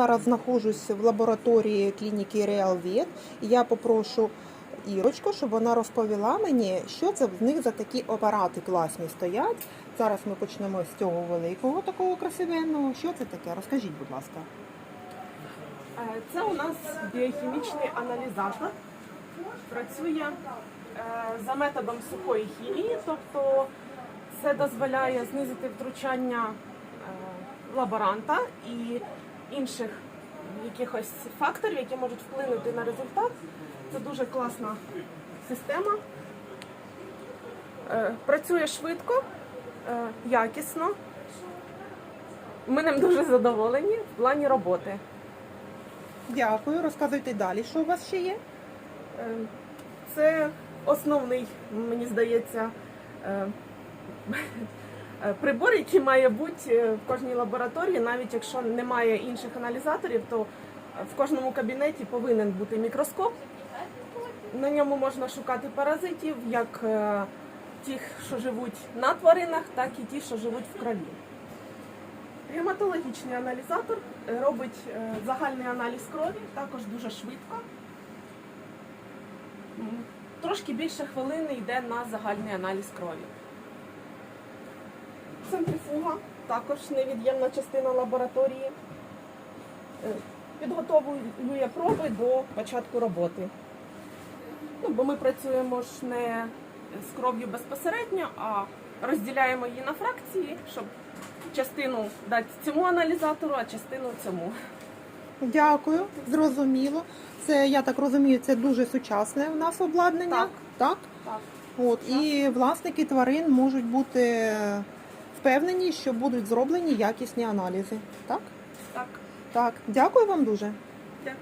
Зараз знаходжусь в лабораторії клініки. І я попрошу Ірочку, щоб вона розповіла мені, що це в них за такі апарати класні стоять. Зараз ми почнемо з цього великого такого красивенного. Що це таке? Розкажіть, будь ласка. Е, Це у нас біохімічний аналізатор. Працює е, за методом сухої хімії, тобто це дозволяє знизити втручання е, лаборанта і інших якихось факторів, які можуть вплинути на результат. Це дуже класна система. Е, Працює швидко, е, якісно. Ми ним дуже задоволені в плані роботи. Дякую. Розказуйте далі, що у вас ще є. Е, Це основний, мені здається, прибор, який має бути е, в кожній лабораторії, навіть якщо немає інших аналізаторів, то в кожному кабінеті повинен бути мікроскоп. На ньому можна шукати паразитів, як е, тих, що живуть на тваринах, так і ті, що живуть в крові. Гематологічний аналізатор е, робить е, загальний аналіз крові, також дуже швидко. Трошки більше хвилини йде на загальний аналіз крові. Центрифуга також невід'ємна частина лабораторії. Е, Підготовлює проби до початку роботи. Ну, бо ми працюємо ж не з кров'ю безпосередньо, а розділяємо її на фракції, щоб частину дати цьому аналізатору, а частину цьому. Дякую, зрозуміло. Це я так розумію, це дуже сучасне у нас обладнання. Так. так? Так. От і власники тварин можуть бути впевнені, що будуть зроблені якісні аналізи. Так? Так. Так. Дякую вам дуже. Дякую.